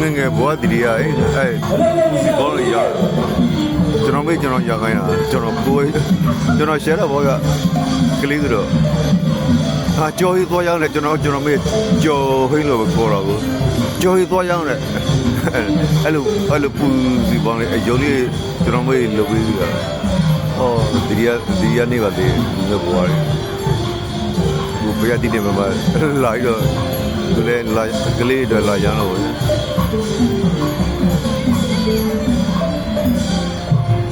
ငငယ်ဘွားတီရီယာအဲစီကောင်းရကျွန်တော်မေ့ကျွန်တော်ရခိုင်းတာကျွန်တော်ကိုယ်ကျွန်တော်ရှယ်တော့ဘောကကလေးတို့ဟာကြော်ရီသွားရောက်တယ်ကျွန်တော်ကျွန်တော်မေ့ကြော်ဟိန်းလို့ပဲခေါ်တော့ဘူးကြော်ရီသွားရောက်တယ်အဲ့လိုအဲ့လိုပူစီပေါင်းလေအယုံလေးကျွန်တော်မေ့လုပ်ပြီးတာဟောတီရီယာတီရီယာနေပါသေးတယ်ဘွားရီ ဘုရားတည်နေမှာလာပြီးတော့သူလည်းလာကလေးတွေလာရမ်းတော့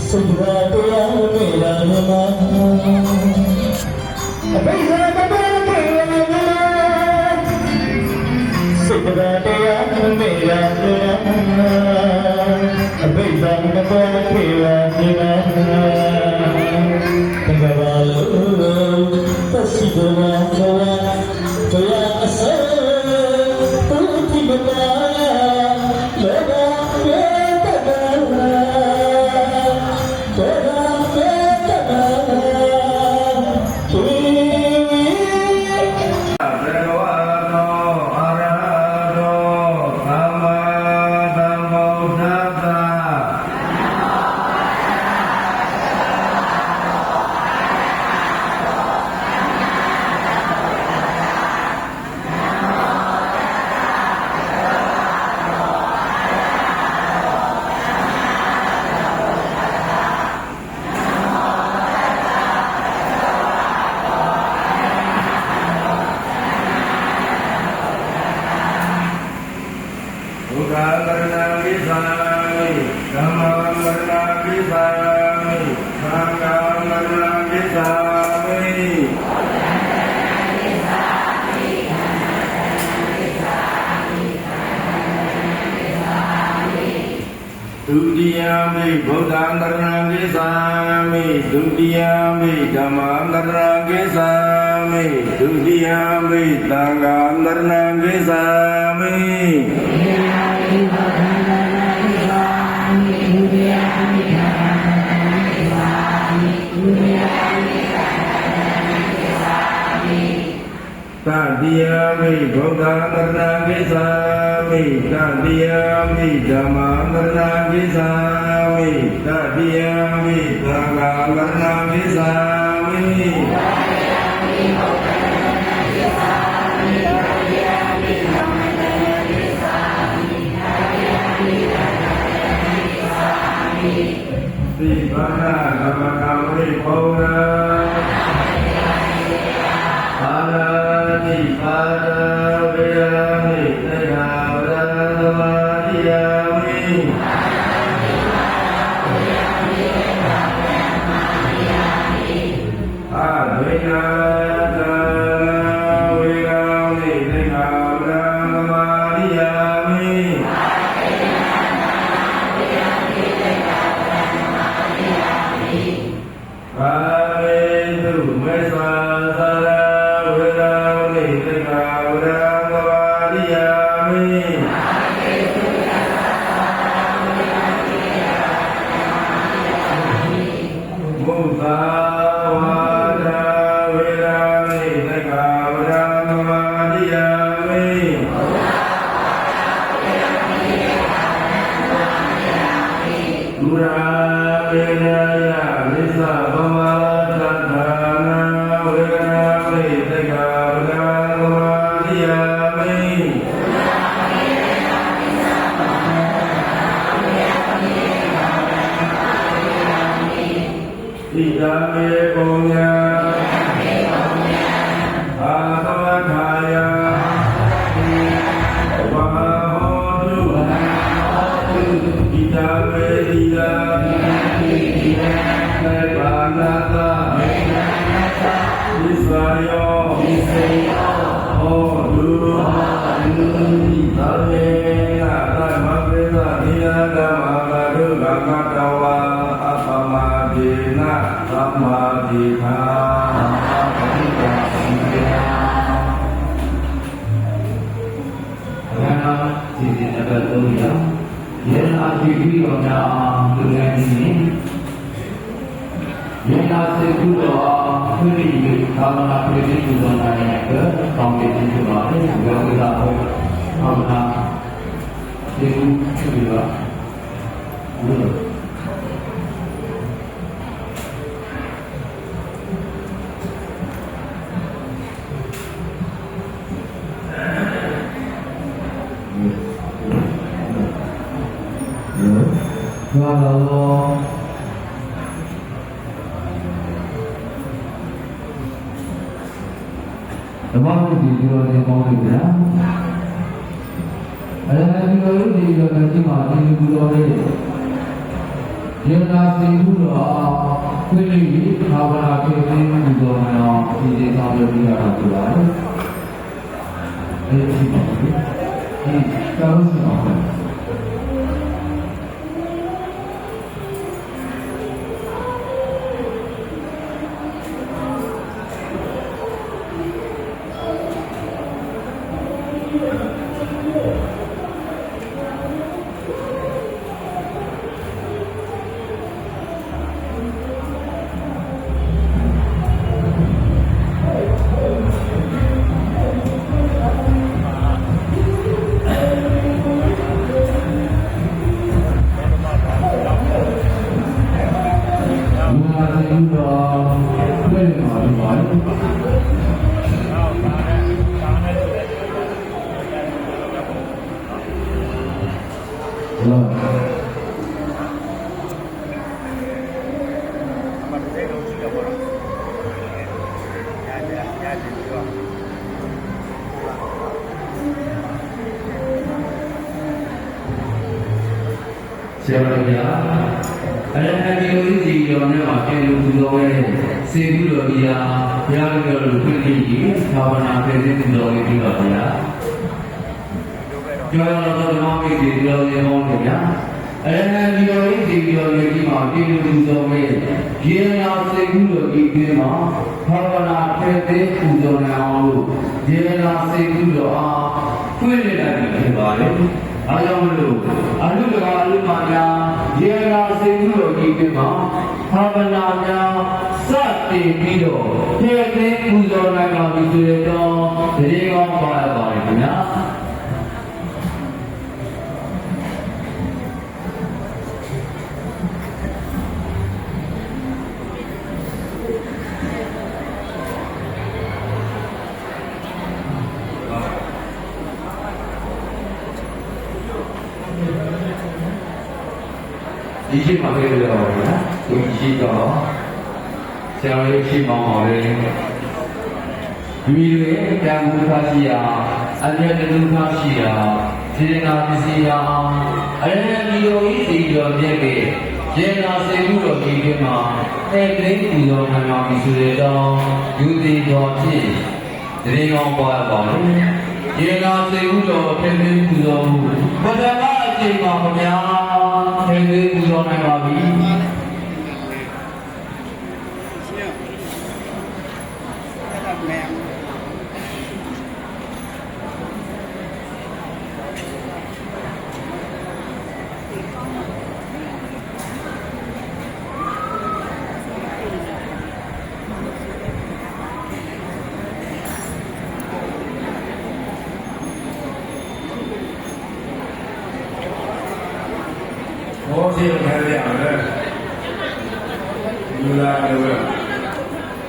စိတ်ဓာတ်တရားမေ့လာနေမှာအဘိဓမ္မာတရားမေ့လာနေမှာစိတ်ဓာတ်တရားမေ့လာနေမှာအဘိဓမ္မာတရားမေ့လာ ဓမ္မကရဏကိသာမိသံဃာကရဏကိသာမိဒုတိယမိဗုဒ္ဓံကရဏကိသာမိဒုတိယမိဓမ္မကရဏကိသာမိဒုတိယမိသံဃာကရဏကိသာမိတ တိယမိဗုဒ္ဓံတရဏကိသာမိတတိယမိဓမ္မံတရဏကိသာမိတတိယမိသံဃာတရဏကိသာမိ သိဘာနာဓမ္မကံဝိပောနာပါရတိပါရဝေယ ပါမေတုမေသာသာရဝေရာမိသေဟာဝရသမာတိယမိမုသာဝါဒဝေရာမိသေဟာဝရသမာတိယမိဒုရာမေနယမိစ္ဆဗ ဘာနာတဝိသယောဟောတုသဗ္ဗေယသမဗ္ဗေသနိယဓမ္မာဂရုကမတဝါအပမဒေနသမ္မာတိသာဘုရားစီစဉ်တဲ့သုံးရယေနာတိပြီးတော့များလူငယ်ကြီး ယေနာစေကုလောသူရိသာမနာပြေတိကုသောနာယကကောင်းတဲ့ဒီမှာလေဝေဒနာဟောသာမနာစေကုသူရိပါဘုရားဘာလို့ ဓမ္မဝိဒီလိုနေပေါင်းလို့ဗျာအဲဒီလိုဒီလိုနဲ့ဒီမှာဒီလိုလေးယေနာစီဟုတော်ခွင့်လေးဘာဝနာပြေသိမှုတော်မှာဒီဒီဆောင်လို့ပြရတာဖြစ်ပါတယ်အဲဒီပါဒီကောင်းဆော လိ စေကုတော်ကြီးဟာဘုရားတော်လူပြည့်ကြီးသာဝနာပြည့်စုံတော်ကြီးပြီးပါဗျာကျော်တော်တော်ဓမ္မမိတ်ဒီတော်ရဲ့ဟောတယ်ဗျာအရဟံဒီလိုစီတော်ရဲ့ဒီမှာကျေလူသူတော်ရဲ့ရေနာစေကုတော်ကြီးပြီးမှာဘာဝနာပြည့်စုံပူဇော်နိုင်အောင်လို့ရေနာစေကုတော်အားဖွင့်လိုက်တယ်ဖြစ်ပါလေအားကြောင့်မလို့အလုတကာအလုမာများယေရာစေကုတော်ကြီးပြမှာသာဝနာများစ တင်ပြီးတော့ပြည့်သိပူဇော်နိုင်ပါပြီဆိုတော့တရေကောင်းပါ ဆရာလေးရှိမှပါလေမိတွေတန်ဖိုးထားရှိရာအမြတ်တူထားရှိရာစေနာပစ္စည်းရာအရဟံဒီလိုဤစီတော်မြတ်ကယေနာစေမှုတော်ဒီပြမှာအဲကလေးပူဇော်ခံပါပြီဆိုတော့ယူသည်တော်ဖြင့်တရေကောင်းပွားပါလေယေနာစေမှုတော်ဖြစ်ပြီးပူဇော်မှုပထမအချိန်ပါဗျာအဲကလေးပူဇော်နိုင်ပါပြီ ဘောရှိနေကြရတယ်လူလာတယ်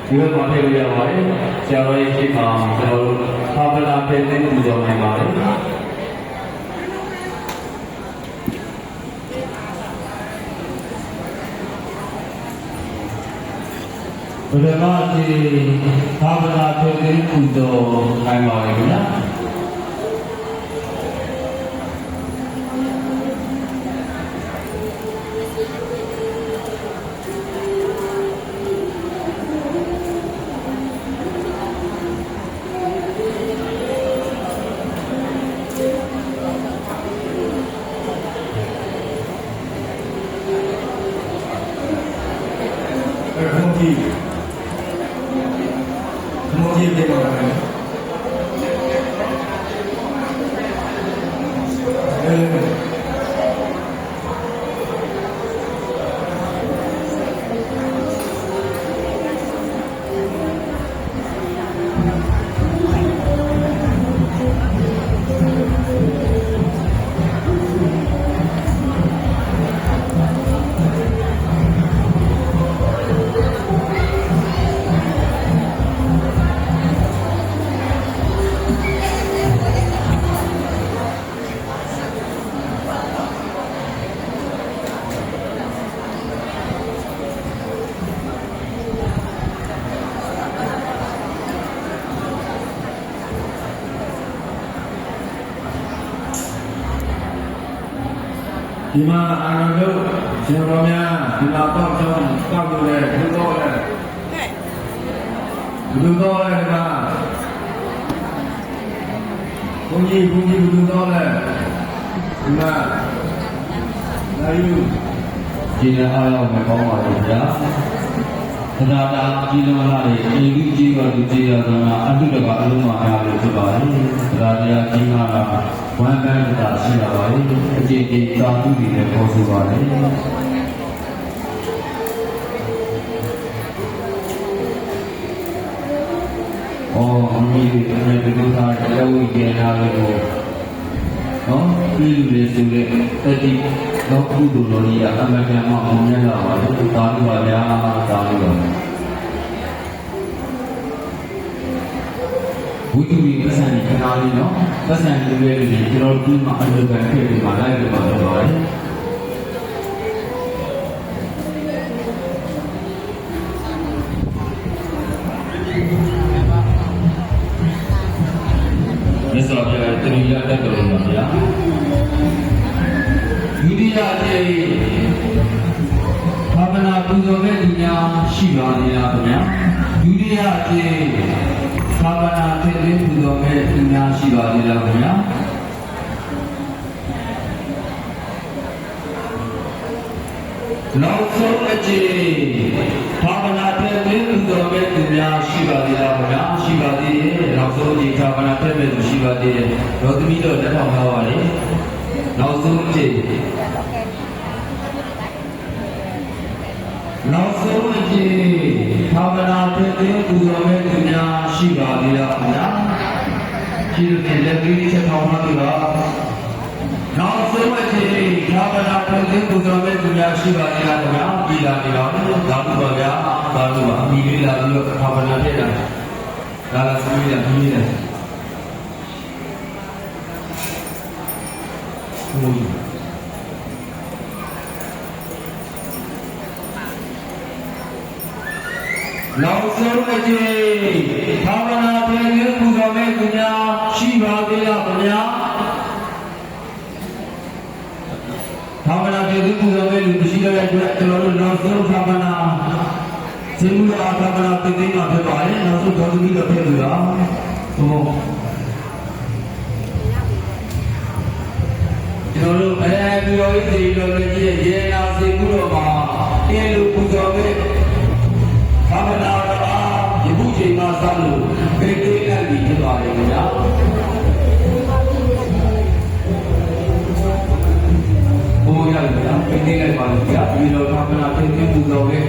ဒီလိုမှဖြစ်ရ ပါတယ်ဆရာတော်ရဲ့ရှိမှကျွန်တော်တို့သာပလာပြည့်သိပူဇော်နိုင်ပါတယ်ဘုရားမကြီးသာဝနာဖြစ်တဲ့ပူဇော်နိုင်ပါလေခင်ဗျာ ဒီမှာအာရုံတို့ရှင်တော်များဒီမှာတောက်ချောင်းတောက်လို့လည်းဘုတော်လည်းဘုတော်လည်းဒီမှာဘုန်းကြီးဘုန်းကြီးဘုတော်လည်းဒီမှာလာယူဒီနေ့အားရောက်မကောင်းပါဘူးဗျာ သဒ္ဒါတာကြီးလုံးလာတဲ့အိမ်ကြီးကြီးကလူကြီးရသောအတုတကအလုံးမအားလို့ဖြစ်ပါတယ်သဒ္ဒါတရားကြီးမားတာဝမ်းပန်းတာရှိတာပါလေအကျင့်တိတာမှုတွေနဲ့ပေါ်ဆိုပါတယ်အော်အမီးတွေအဲ့ဒီလိုသားတဲ့ဝိကေနာလို့နော်ပြည်လူတွေဆိုတဲ့တတိ တော့ကုသိုလ်တော်ကြီးအမှန်ကန်မှအောင်မြတ်လာပါလို့တာလို့ပါဗျာတာလို့ပါဝိတုဒီပစံဒီခဏလေးနော်ပစံဒီလေးလေးကျွန်တော်ဒီမှာအလုပ်ကဖြစ်ပြီးမှလိုက်ပြီးမှတော့ပါတယ်မြတ်စွာဘုရားတရိယာတတ်တော် ယအကျိဘာဝနာပူဇော်မဲ့သူများရှိပါသေးလားခင်ဗျာဒုတိယအကျိဘာဝနာဖြစ်တဲ့ပူဇော်မဲ့သူများရှိပါသေးလားခင်ဗျာနောက်ဆုံးအကျိဘာဝနာဖြစ်တဲ့ပူဇော်မဲ့သူများရှိပါသေးလားခင်ဗျာရှိပါသေးတယ်နောက်ဆုံးအကျိဘာဝနာဖြစ်တဲ့သူရှိပါသေးတယ်တော့သမီးတော့လက်ထောက်ထားပါလေနောက် ဆုံးအကျိနောက်ဆုံးအကြိမ်သာဝနာဖြစ်တဲ့ပူဇော်မဲ့သူများရှိပါသေးလားခင်ဗျာရှိတဲ့လက်ပြီးချက်ထောင်ထားပြီပါနောက်ဆုံးအကြိမ်သာဝနာဖြစ်တဲ့ပူဇော်မဲ့သူများရှိပါသေးလားခင်ဗျာပြည်လာနေတော့ဓာတုပါဗျာဓာတုပါအမိလေးလာပြီးတော့သာဝနာဖြစ်တာဒါလည်းသမီးလာသမီးလာ နောက်ဆုံးအကြိမ်ဘာဝနာပြန်ရပူဇော်မဲ့သူများရှိပါသေးလားခင်ဗျာဘာဝနာပြန်ပူဇော်မဲ့လူမရှိတဲ့အတွက်ကျွန်တော်တို့နောက်ဆုံးဘာဝနာဇေမူလာဘာဝနာပြင်သိမ်းမှာဖြစ်ပါတယ်နောက်ဆုံးဒေါသမီးတော်ဖြစ်သူလားသို့ကျွန်တော်တို့အဲဒီလိုဤစီတော်လည်းကြီးရေနာစေမှုတော်မှာအဲလိုပူဇော်မဲ့ ဘုချိန်မှာစလို့ပေတေးနဲ့ပြီးဖြစ်သွားတယ်ခင်ဗျာဘုရားရည်ဗျာပေတေးနဲ့ပါလို့ဗျာဒီလိုဘာဝနာပြင်ပြပူတော်ပဲ